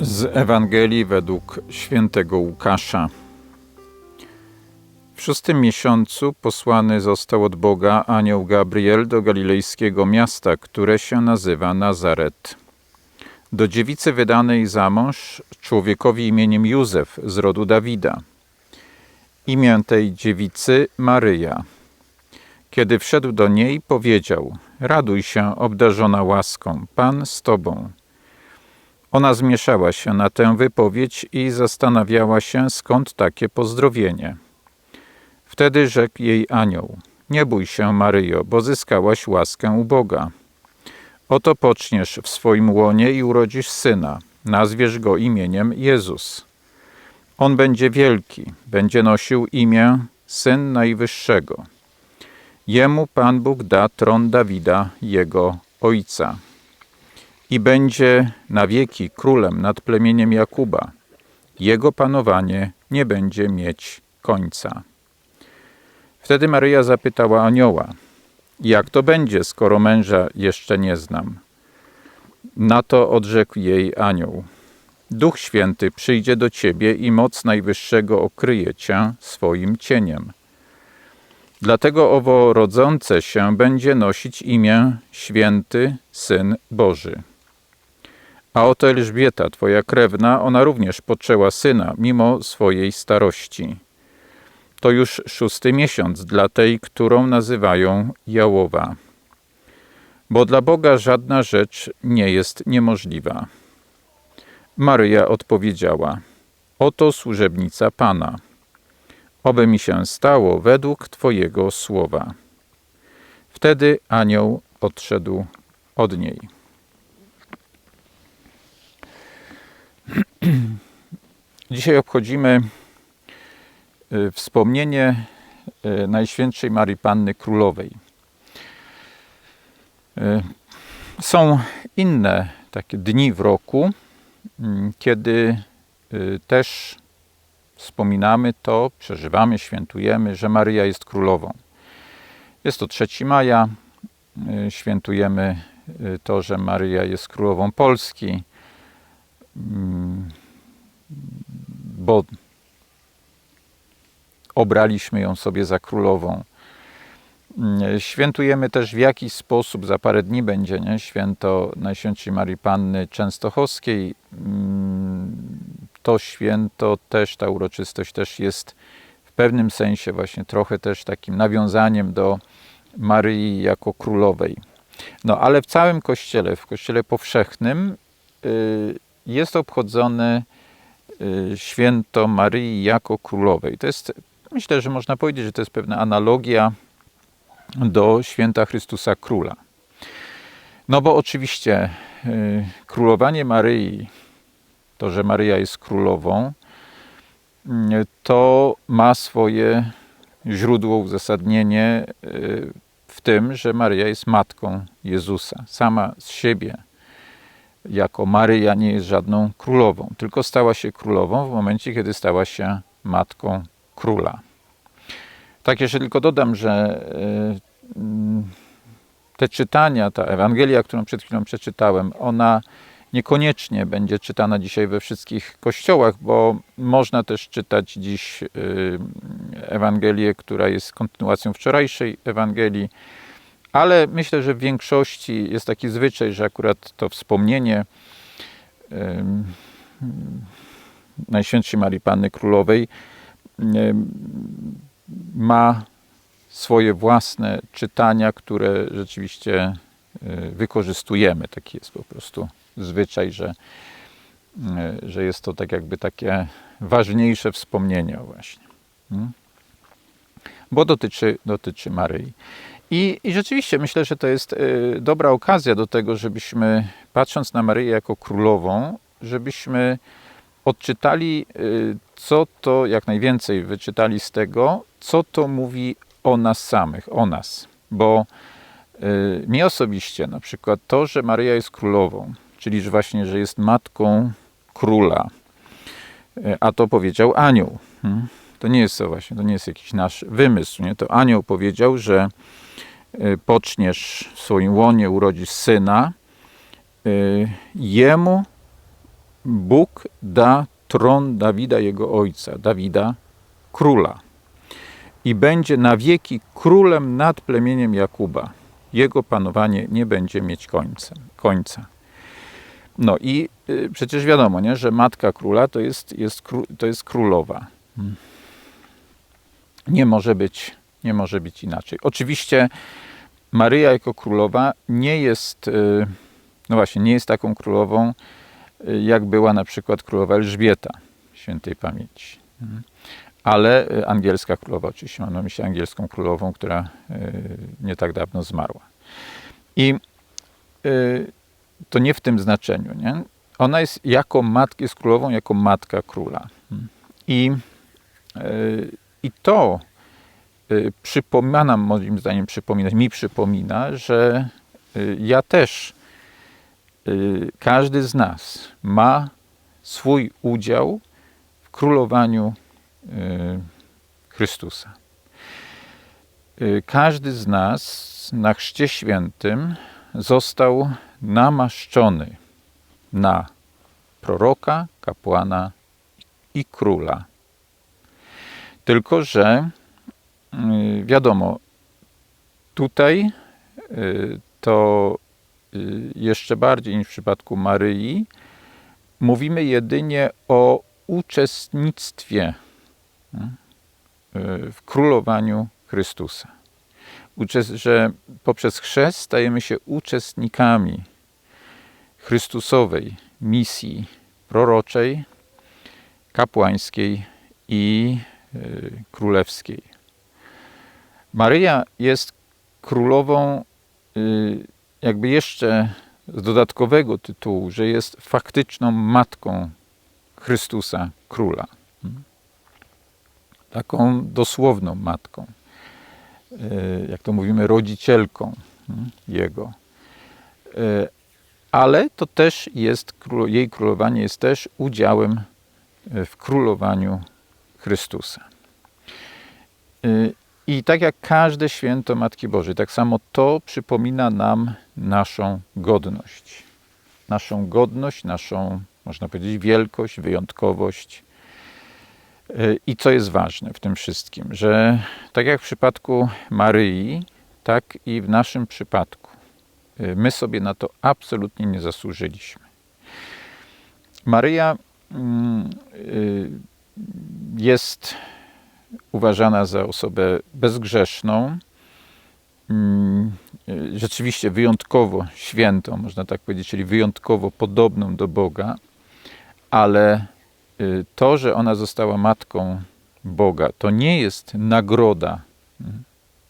Z Ewangelii według świętego Łukasza. W szóstym miesiącu posłany został od Boga anioł Gabriel do galilejskiego miasta, które się nazywa Nazaret. Do dziewicy wydanej za mąż człowiekowi imieniem Józef z rodu Dawida. Imię tej dziewicy Maryja. Kiedy wszedł do niej, powiedział: Raduj się, obdarzona łaską, Pan z tobą. Ona zmieszała się na tę wypowiedź i zastanawiała się, skąd takie pozdrowienie. Wtedy rzekł jej anioł: Nie bój się, Maryjo, bo zyskałaś łaskę u Boga. Oto poczniesz w swoim łonie i urodzisz syna. Nazwiesz go imieniem Jezus. On będzie wielki, będzie nosił imię Syn Najwyższego. Jemu Pan Bóg da tron Dawida, jego ojca i będzie na wieki królem nad plemieniem Jakuba. Jego panowanie nie będzie mieć końca. Wtedy Maryja zapytała anioła: Jak to będzie, skoro męża jeszcze nie znam? Na to odrzekł jej anioł: Duch Święty przyjdzie do ciebie i moc Najwyższego okryje cię swoim cieniem. Dlatego owo rodzące się będzie nosić imię Święty Syn Boży. A oto Elżbieta, twoja krewna, ona również poczęła syna, mimo swojej starości. To już szósty miesiąc dla tej, którą nazywają Jałowa. Bo dla Boga żadna rzecz nie jest niemożliwa. Maryja odpowiedziała: Oto służebnica Pana. Oby mi się stało według Twojego słowa. Wtedy anioł odszedł od niej. Dzisiaj obchodzimy y, wspomnienie y, Najświętszej Marii Panny Królowej. Y, są inne takie dni w roku, kiedy też wspominamy to, przeżywamy, świętujemy, że Maryja jest królową. Jest to 3 maja, świętujemy to, że Maryja jest królową Polski Mm, bo obraliśmy ją sobie za królową. Mm, świętujemy też w jakiś sposób, za parę dni będzie, nie? święto Najświętszej Marii Panny Częstochowskiej. Mm, to święto też, ta uroczystość też jest w pewnym sensie właśnie trochę też takim nawiązaniem do Maryi jako królowej. No ale w całym kościele, w kościele powszechnym, yy, jest obchodzone y, święto Maryi jako królowej. To jest, myślę, że można powiedzieć, że to jest pewna analogia do święta Chrystusa Króla. No bo oczywiście y, królowanie Maryi, to, że Maryja jest królową, y, to ma swoje źródło, uzasadnienie w tym, że Maryja jest matką Jezusa, sama z siebie jako Maryja nie jest żadną królową, tylko stała się królową w momencie, kiedy stała się matką króla. Tak jeszcze tylko dodam, że e, mm, te czytania, ta Ewangelia, którą przed chwilą przeczytałem, ona niekoniecznie będzie czytana dzisiaj we wszystkich kościołach, bo można też czytać dziś e, Ewangelię, która jest kontynuacją wczorajszej Ewangelii ale myślę, że w większości jest taki zwyczaj, że akurat to wspomnienie Najświętszej Marii Panny Królowej ma swoje własne czytania, które rzeczywiście um, wykorzystujemy. Taki jest po prostu zwyczaj, że, e, że jest to tak jakby takie ważniejsze wspomnienie właśnie. Hmm? Bo dotyczy, dotyczy Maryi. I, I, rzeczywiście myślę, że to jest y, dobra okazja do tego, żebyśmy, patrząc na Maryję jako królową, żebyśmy odczytali, y, co to, jak najwięcej wyczytali z tego, co to mówi o nas samych, o nas. Bo y, mi osobiście, na przykład to, że Maryja jest królową, czyli że właśnie, że jest matką króla, a to powiedział anioł. Hmm? To nie jest to właśnie, to nie jest jakiś nasz wymysł. Nie? To anioł powiedział, że Y, poczniesz w swoim łonie, urodzisz syna, y, jemu Bóg da tron Dawida, jego ojca, Dawida, króla. I będzie na wieki królem nad plemieniem Jakuba. Jego panowanie nie będzie mieć końca. końca. No i y, przecież wiadomo, nie, że matka króla to jest, jest, to jest królowa. Nie może być, nie może być inaczej. Oczywiście Maryja jako królowa nie jest, y, no właśnie, nie jest taką królową, y, jak była na przykład królowa Elżbieta świętej pamięci. Ale y, angielska królowa, oczywiście mam na myśli angielską królową, która nie tak dawno zmarła. I to nie w tym znaczeniu. Nie? Ona jest jako matkę, jest królową, jako matka króla. I, i to Y, przypomina moim zdaniem przypominać, mi przypomina, że y, ja też, y, każdy z nas ma swój udział w królowaniu Chrystusa. Każdy z nas na Chrzcie Świętym został namaszczony na proroka, kapłana i króla. Tylko, że Y, wiadomo, tutaj y, to y, jeszcze bardziej niż w przypadku Maryi, mówimy jedynie o uczestnictwie w królowaniu Chrystusa. Że poprzez chrzest stajemy się uczestnikami Chrystusowej misji proroczej, kapłańskiej i królewskiej. Maryja jest królową y, jakby jeszcze z dodatkowego tytułu, że jest faktyczną matką Chrystusa Króla. Taką dosłowną matką. Y, jak to mówimy, rodzicielką Jego. Y, ale to też jest, jej królowanie jest też udziałem w królowaniu Chrystusa. I tak jak każde święto Matki Bożej, tak samo to przypomina nam naszą godność. Naszą godność, naszą, można powiedzieć, wielkość, wyjątkowość. I co jest ważne w tym wszystkim, że tak jak w przypadku Maryi, tak i w naszym przypadku, my sobie na to absolutnie nie zasłużyliśmy. Maryja mm, y, jest uważana za osobę bezgrzeszną, mm, rzeczywiście wyjątkowo świętą, można tak powiedzieć, czyli wyjątkowo podobną do Boga, ale y, to, że ona została matką Boga, to nie jest nagroda mm,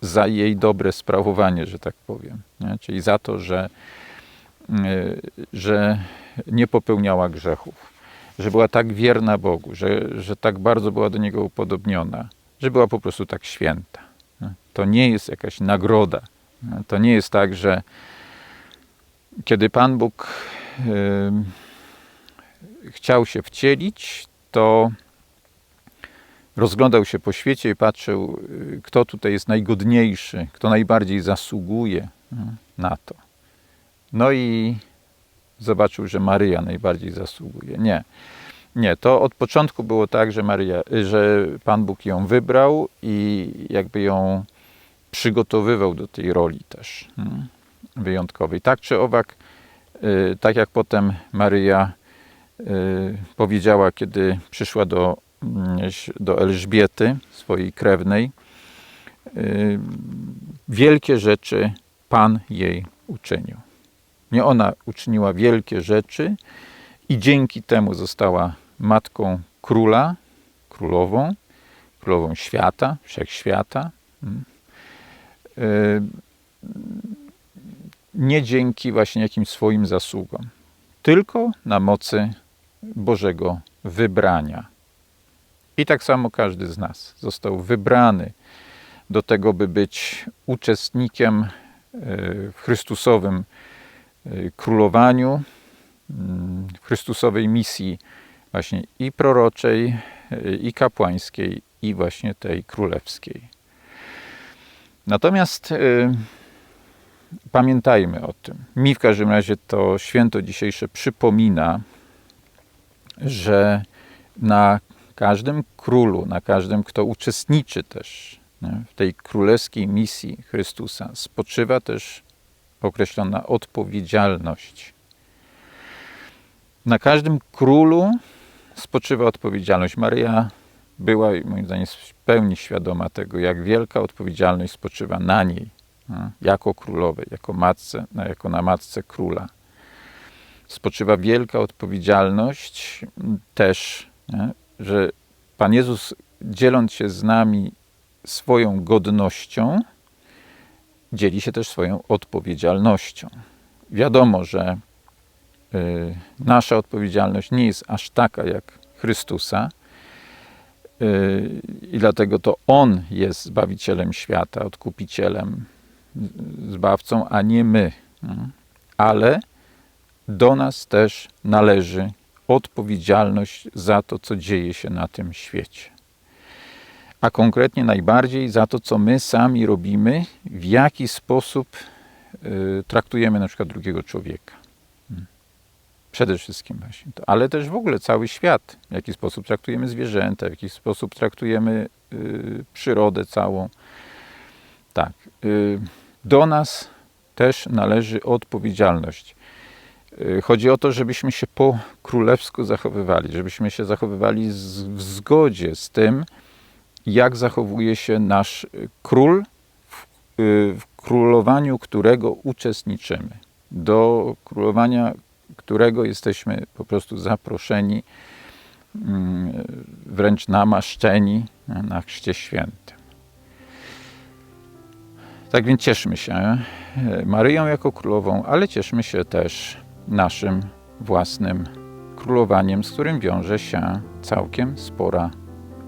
za jej dobre sprawowanie, że tak powiem. Nie? Czyli za to, że, y, że nie popełniała grzechów że była tak wierna Bogu, że, że tak bardzo była do Niego upodobniona, że była po prostu tak święta. To nie jest jakaś nagroda. To nie jest tak, że kiedy Pan Bóg yy, chciał się wcielić, to rozglądał się po świecie i patrzył, y, kto tutaj jest najgodniejszy, kto najbardziej zasługuje na to. No i zobaczył, że Maryja najbardziej zasługuje. Nie. Nie, to od początku było tak, że, Maryja, że Pan Bóg ją wybrał i jakby ją przygotowywał do tej roli też hmm, wyjątkowej. Tak czy owak, y, tak jak potem Maryja y, powiedziała, kiedy przyszła do, mm, do Elżbiety, swojej krewnej, y, wielkie rzeczy Pan jej uczynił. Ona uczyniła wielkie rzeczy i dzięki temu została matką króla, królową, królową świata, wszechświata. Mm. Y, nie dzięki właśnie jakimś swoim zasługom, tylko na mocy Bożego wybrania. I tak samo każdy z nas został wybrany do tego, by być uczestnikiem y, w Chrystusowym królowaniu, mm, Chrystusowej misji właśnie i proroczej, y, i kapłańskiej, i właśnie tej królewskiej. Natomiast y, pamiętajmy o tym. Mi w każdym razie to święto dzisiejsze przypomina, że na każdym królu, na każdym, kto uczestniczy też w tej królewskiej misji Chrystusa, spoczywa też określona odpowiedzialność. Na każdym królu spoczywa odpowiedzialność. Maryja była, moim zdaniem, w pełni świadoma tego, jak wielka odpowiedzialność spoczywa na niej, nie, jako królowej, jako matce, jako na matce króla. Spoczywa wielka odpowiedzialność też, że Pan Jezus, dzieląc się z nami swoją godnością, dzieli się też swoją odpowiedzialnością. Wiadomo, że y, nasza odpowiedzialność nie jest aż taka jak Chrystusa, y, i dlatego to On jest Zbawicielem świata, Odkupicielem, Zbawcą, a nie my. Mm. Ale do nas też należy odpowiedzialność za to, co dzieje się na tym świecie. A konkretnie najbardziej za to, co my sami robimy, w jaki sposób y, traktujemy na przykład drugiego człowieka. Mm. Przede wszystkim właśnie to, ale też w ogóle cały świat, w jaki sposób traktujemy zwierzęta, w jaki sposób traktujemy y, przyrodę całą. Tak. Y, do nas też należy odpowiedzialność. Chodzi o to, żebyśmy się po królewsku zachowywali, żebyśmy się zachowywali w zgodzie z tym, jak zachowuje się nasz y, król, w, y, w królowaniu którego uczestniczymy. Do królowania którego jesteśmy po prostu zaproszeni, mm, wręcz namaszczeni na Chrzcie Świętym. Tak więc cieszmy się e, Maryją jako królową, ale cieszmy się też naszym własnym królowaniem, z którym wiąże się całkiem spora